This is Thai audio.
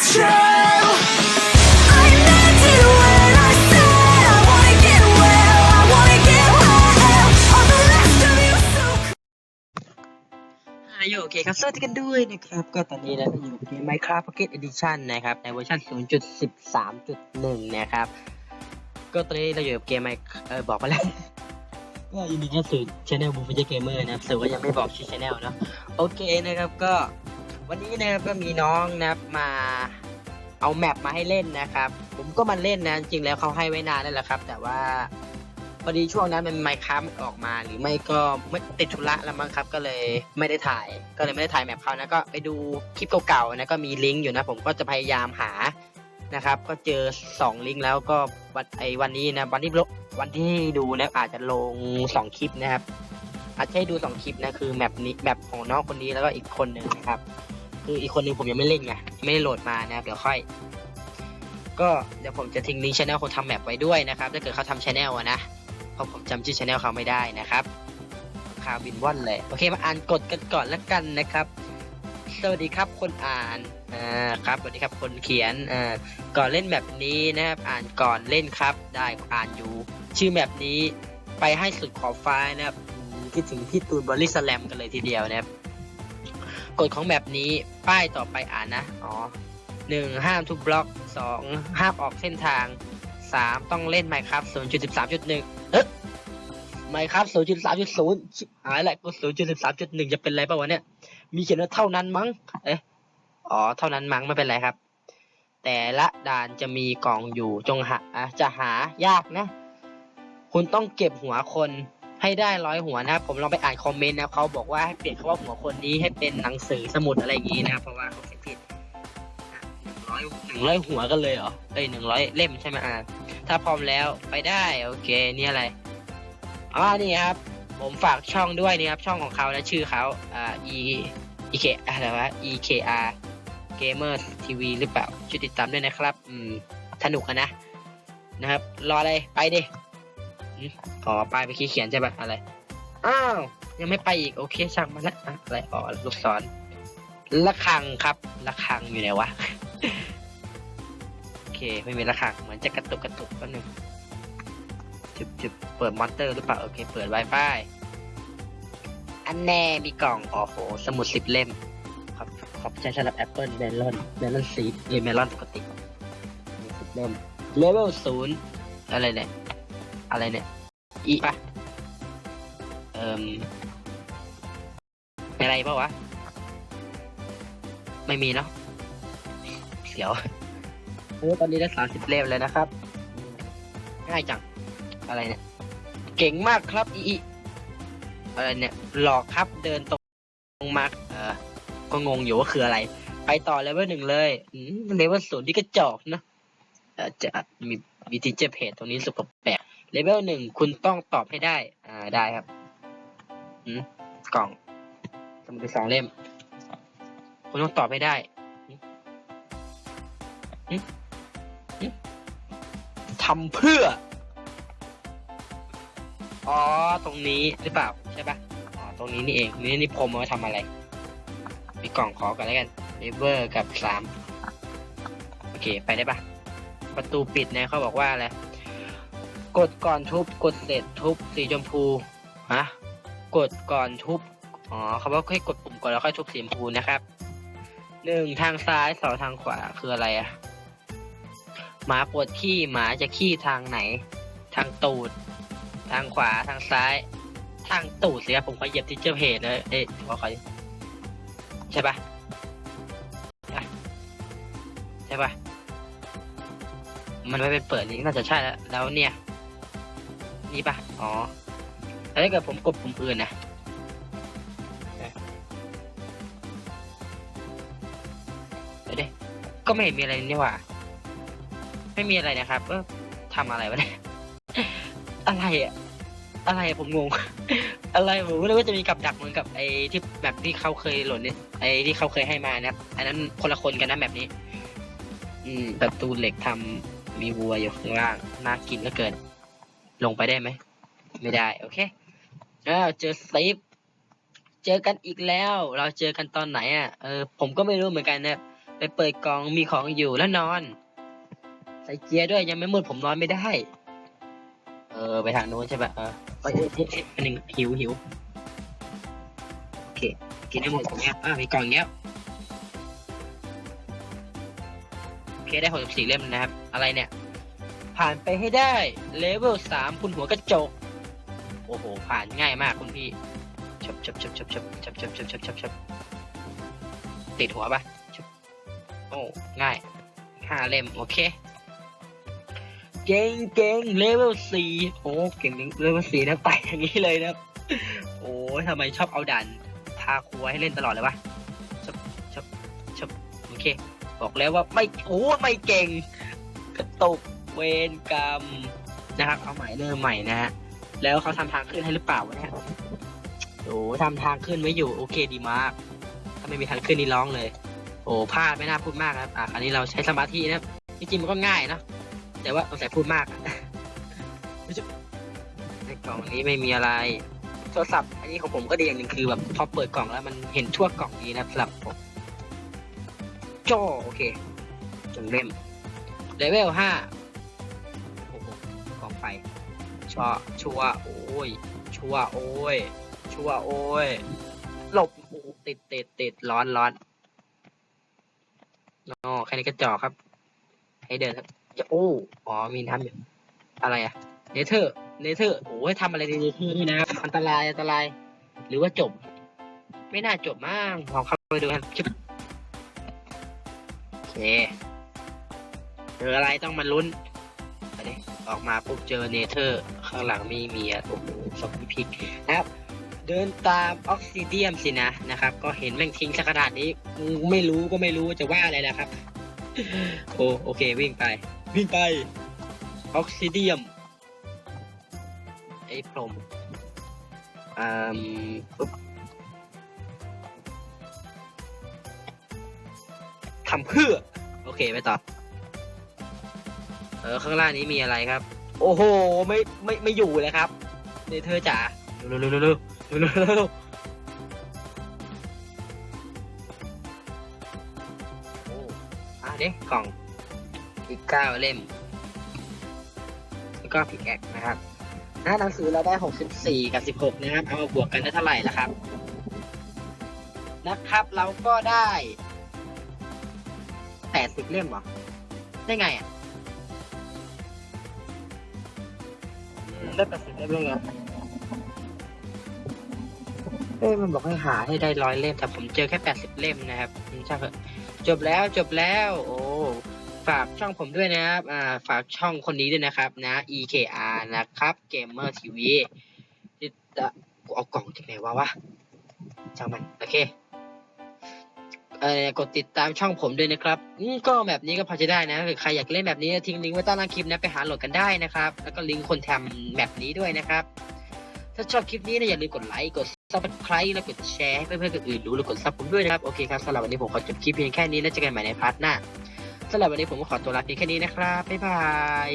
it's true. I meant it when I said I wanna get well, I wanna get well. All the rest of you so อ่าโอเคครับสวัสดีกันด้วยนะครับ ก็ตอนนี้เราอยู่ใน Minecraft Pocket Edition นะครับ ในเวอร์ชัน0.13.1 นะครับ ก็ตอนนี้เราอยู่กับเกมไมเออบอกไปแล้วก็ยินดีต้อนรับสู่ช anel บูมเจเกมเมอร์นะครับสื่อว่ายังไม่บอกชื่อช anel เนาะโอเคนะครับก็ วันนี้นะครับก็มีน้องนะครับมาเอาแมปมาให้เล่นนะครับ ผมก็มาเล่นนะจริงแล้วเขาให้ไว้นานแล้วแหละครับ แต่ว่าพอดีช่วงนั้นมันไมค์คัมออกมาหรือไม่ก็ไม่ติดธุระแล้วมั้งครับ ก็เลยไม่ได้ถ่าย ก็เลยไม่ได้ถ่ายแมปเขานะก็ไปดูคลิปเก่าๆนะก็มีลิงก์อยู่นะผมก็จะพยายามหานะครับ ก็เจอสองลิงก์แล้วก็วันไอวันนี้นะวันที่ลงวันที่ดูนะอาจจะลงสองคลิปนะครับอาจจะให้ดูสองคลิปนะคือแมปนี้แมปของน้องคนนี้แล้วก็อีกคนหนึ่งนะครับ คืออีกคนหนึ่งผมยังไม่เล่นไงไม่ได้โหลดมานะครับเดี๋ยวค่อย ก็เดี๋ยวผมจะทิ้งลิงก์ช anel คนทำแมปไว้ด้วยนะครับถ้าเกิดเขาทำช anel อะนะเพราะผมจำชื่อช anel เขาไม่ได้นะครับคาวินว่อนเลยโอเคมาอ่านกฎกันก่อนละกันนะครับ สวัสดีครับคนอ่านอ่าครับสวัสดีครับคนเขียนอ่าก่อนเล่นแบบนี้นะครับอ่านก่อนเล่นครับ ได้อ่านอยู่ชื่อแบบนี้ไปให้สุดขอบฟ้านะครับคิดถึงพี่ตูนบอลลิสแลมกันเลยทีเดียวนะครับ กฎของแบบนี้ป้ายต่อไปอ่านนะอ๋อหนึ่งห้ามทุบบล็อกสองห้ามออกเส้นทางสามต้องเล่นไมค์ครับศูนย์จุดสิบสามจุดหนึ่งเอ๊ะไมครับ0.3.0ชิบหายแหละก็0.13.1จะเป็นไรป่าวะเนี่ย มีเขียนว่าเท่านั้นมั้ง เอ๊ะอ๋อเท่านั้นมั้งไม่เป็นไรครับ แต่ละด่านจะมีกล่องอยู่จงหาจะหายากนะ คุณต้องเก็บหัวคน ให้ได้ร้อยหัวนะครับผมลองไปอ่านคอมเมนต์นะเขาบอกว่าให้เปลี่ยนคำว่าหัวคนนี้ให้เป็นหนังสือสมุดอะไรอย่างนี้นะครับเพราะว่าเขาเขียนผิดหนึ่งร้อยหนึ่งร้อยหัวกันเลยเหรอเอ้ยหนึ่งร้อยเล่มใช่ไหมอ่าถ้าพร้อมแล้วไปได้โอเคนี่อะไรอ๋อนี่ครับ ผมฝากช่องด้วยนี่ครับช่องของเขาและชื่อเขาอ่า e e k อะไรวะ e k r gamers tv หรือเปล่าช่วยติดตามด้วยนะครับ อืมสนุกนะนะครับ รออะไรไปดิ อ๋อไปไปขี้เขียนใช่ปะอะไร อ้าว ยังไม่ไปอีก โอเคช่างมันละอะอะไรอ๋อลูกศรละคังครับละคังอยู่ไหนวะ โอเคไม่มีระฆังเหมือนจะกระตุกกระตุกก็หนึ่งจุบจุบเปิดมอนเตอร์หรือเปล่า โอเค เปิด Wi-Fi อันแน่มีกล่องโอ้โห สมุดสิบเล่มขอบขอบใจสำหรับแอปเปิลเมลอนเมลอนซีดหรือเมลอนปกติสิบเล่มเลเวลศูนย์อะไรเนี่ย อะไรเนี่ย อีปะเอ่มอะไรปะวะ ไม่มีเนาะเสียวโอ้ตอนนี้ได้สามสิบเล่มแล้วนะครับ ง่ายจัง อะไรเนี่ย เก่งมากครับอีอีอะไรเนี่ย หลอกครับเดินตรงมาเออก็งงอยู่ว่าคืออะไร ไปต่อเลเวลหนึ่งเลยเลเวลศูนย์ที่กระจอกนะจะมีมีทีเจอร์เพจตรงนี้สุกแปลก เลเวลหนึ่งคุณต้องตอบให้ได้ อ่าได้ครับอืมกล่องสมุดสองเล่ม คุณต้องตอบให้ได้ทำเพื่อ อ๋อ ตรงนี้หรือเปล่า ใช่ปะอ๋อ ตรงนี้นี่เองนี่นี่ผมเอาทำอะไร มีกล่องขอกันแล้วกันเลเวอร์กับสามโอเค ไปได้ปะประตูปิดเนี่ยเขาบอกว่าอะไร กดก่อนทุบกดเสร็จทุบสีชมพูฮะกดก่อนทุบอ๋อเขาบอกให้กดปุ่มก่อนแล้วค่อยทุบสีชมพูนะครับหนึ่งทางซ้ายสองทางขวาคืออะไรอะหมาปวดขี้หมาจะขี้ทางไหน ทางตูด ทางขวาทางซ้าย ทางตูดสิครับผมก็เหยียบที่เจ้าเพจเลยเอ๊ะขอคอยใช่ปะใช่ปะมันไม่เป็นเปิดลิงก์น่าจะใช่แล้วแล้วเนี่ย นี่ปะอ๋อแล้วถ้าเกิดผมกดปุ่มอื่นนะเดี๋ยวดิก็ไม่เห็นมีอะไรนี่หว่า ไม่มีอะไรนะครับ เออทำอะไรวะเนี่ย อะไรอะอะไรผมงง อะไรผมไม่รู้ว่าจะมีกับดักเหมือนกับไอ้ที่แบบที่เขาเคยหล่นเนี่ยไอ้ที่เขาเคยให้มานะครับ อันนั้นคนละคนกันนะแบบนี้ อืมประตูเหล็กทำมีวัวอยู่ข้างล่าง น่ากินเหลือเกิน ลงไปได้ไหม ไม่ได้ โอเคอ้าวเจอสตีฟเจอกันอีกแล้ว เราเจอกันตอนไหนอะ เออ ผมก็ไม่รู้เหมือนกันนะไปเปิดกล่องมีของอยู่แล้วนอน ใส่เกียร์ด้วยยังไม่มืดผมนอนไม่ได้ เออ ไปทางโน้นใช่ปะเออเอ้ยเอ้ยเอ้ยเอ้ยอันหนึ่งหิวหิวโอเค กินได้หมดผมเนี้ยอะมีกล่องเนี้ยโอเคได้หกสิบสี่เล่มนะครับ อะไรเนี่ย ผ่านไปให้ได้เลเวลสามคุณหัวกระจก โอ้โห ผ่านง่ายมากคุณพี่ชับชับชับชับชับชับชับชับชับชับชับติดหัวปะโอ้ง่ายห้าเล่ม โอเค เก่งเก่งเลเวลสี่โอ้เก่งเลเวลสี่นะไปอย่างนี้เลยนะโอ้ทำไมชอบเอาดันพาครัวให้เล่นตลอดเลยวะชับชับชับโอเค บอกแล้วว่าไม่โอ้ไม่เก่งกระตุก เวรกรรมนะครับ เอาใหม่เริ่มใหม่นะฮะแล้วเขาทำทางขึ้นให้หรือเปล่าวะเนี่ยโอ้ทำทางขึ้นไว้อยู่โอเคดีมาก ถ้าไม่มีทางขึ้นนี่ร้องเลย โอ้พลาดไม่น่าพูดมากครับอะอันนี้เราใช้สมาธินะครับจริงๆมันก็ง่ายนะแต่ว่าต้องใส่พูดมากในกล่องนี้ไม่มีอะไรโทรศัพท์อันนี้ของผมก็ดีอย่างหนึ่งคือแบบพอเปิดกล่องแล้วมันเห็นทั่วกล่องนี้นะสำหรับผมจอโอเคจงเล่มเลเวลห้า ชัวชัวโอ้ย ชัวโอ้ย ชัวโอ้ย หลบโอ้ติดติดติดร้อนร้อนอ๋อแค่นี้ก็จอครับ ให้เดินครับจะโอ้อ๋อมีน้ำอยู่อะไรอะเนเธอร์เนเธอร์โอ้ยทำอะไรในเนเธอร์นี่นะอันตรายอันตราย หรือว่าจบ ไม่น่าจบมั้งลองเข้าไปดูกันชิบโอเคเจออะไรต้องมาลุ้นออกมาปุ๊บเจอเนเธอร์ ข้างหลังมีเมียโอ้โหสองพิกนะครับ เดินตามออกซิเดียมสินะนะครับ ก็เห็นแม่งทิ้งสักขนาดนี้ไม่รู้ก็ไม่รู้จะว่าอะไรนะครับ โอโอเควิ่งไป วิ่งไปออกซิเดียมไอ้พรมอ่าปุ๊บทำเพื่อ โอเคไปต่อ เออ ข้างล่างนี้มีอะไรครับ โอ้โห ไม่ไม่ไม่อยู่เลยครับเนเธอจ๋าเร็วเร็วเร็วเร็อเร็วอะเด็กกล่องอีกเก้าเล่ม แล้วก็พิกแอคนะครับหน้าหนังสือเราได้หกสิบสี่กับสิบหกนะครับ เอามาบวกกันได้เท่าไหร่ละครับ นะครับ เราก็ได้แปดสิบเล่มเหรอ ได้ไงอะ ได้แปดสิบเล่มแล้วเหรอเอ้ยมันบอกให้หาให้ได้ร้อยเล่มแต่ผมเจอแค่แปดสิบเล่มนะครับช่างเถอะจบแล้วจบแล้ว โอ้ฝากช่องผมด้วยนะครับอ่าฝากช่องคนนี้ด้วยนะครับ นะ EKR นะครับ Gamer TV ที่จะเอากล่องจากไหนวะวะช่างมัน โอเค เอ่อกดติดตามช่องผมด้วยนะครับอืมก็แบบนี้ก็พอจะได้นะหรือใครอยากเล่นแบบนี้ทิ้งลิงก์ไว้ใต้ล่างคลิปนะไปหาโหลดกันได้นะครับ แล้วก็ลิงก์คนทำแบบนี้ด้วยนะครับ ถ้าชอบคลิปนี้นะอย่าลืมกดไลค์กด subscribe และกดแชร์ให้เพื่อนๆคนอื่นรู้แล้วกดซับผมด้วยนะครับโอเคครับสำหรับวันนี้ผมขอจบคลิปเพียงแค่นี้แล้วเจอกันใหม่ในพาร์ทหน้าสำหรับวันนี้ผมก็ขอตัวลาเพียงแค่นี้นะครับบ๊ายบาย